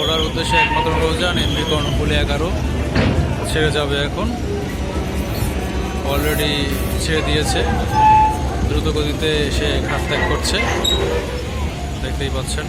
ওড়ার উদ্দেশ্যে একমাত্র নৌযান এমবি কর্ণফুলি এগারো। ছেড়ে যাবে এখন। অলরেডি ছেড়ে দিয়েছে। দ্রুত গতিতে সে ঘাট ত্যাগ করছে। দেখতেই পাচ্ছেন।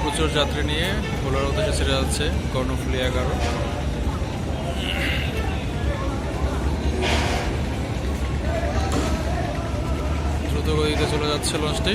প্রচুর যাত্রী নিয়ে ভোলার উদ্দেশ্যে ছেড়ে যাচ্ছে কর্ণফুলি এগারো। দ্রুত গতিতে চলে যাচ্ছে লঞ্চটি।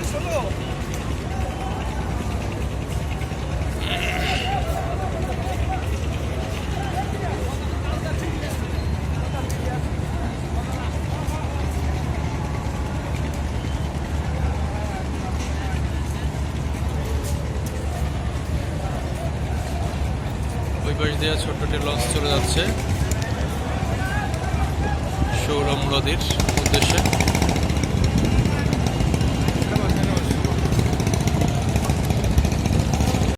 পাশ দিয়ে ছোট্ট লঞ্চ চলে যাচ্ছে। সৌরভ নদীর উদ্দেশ্যে।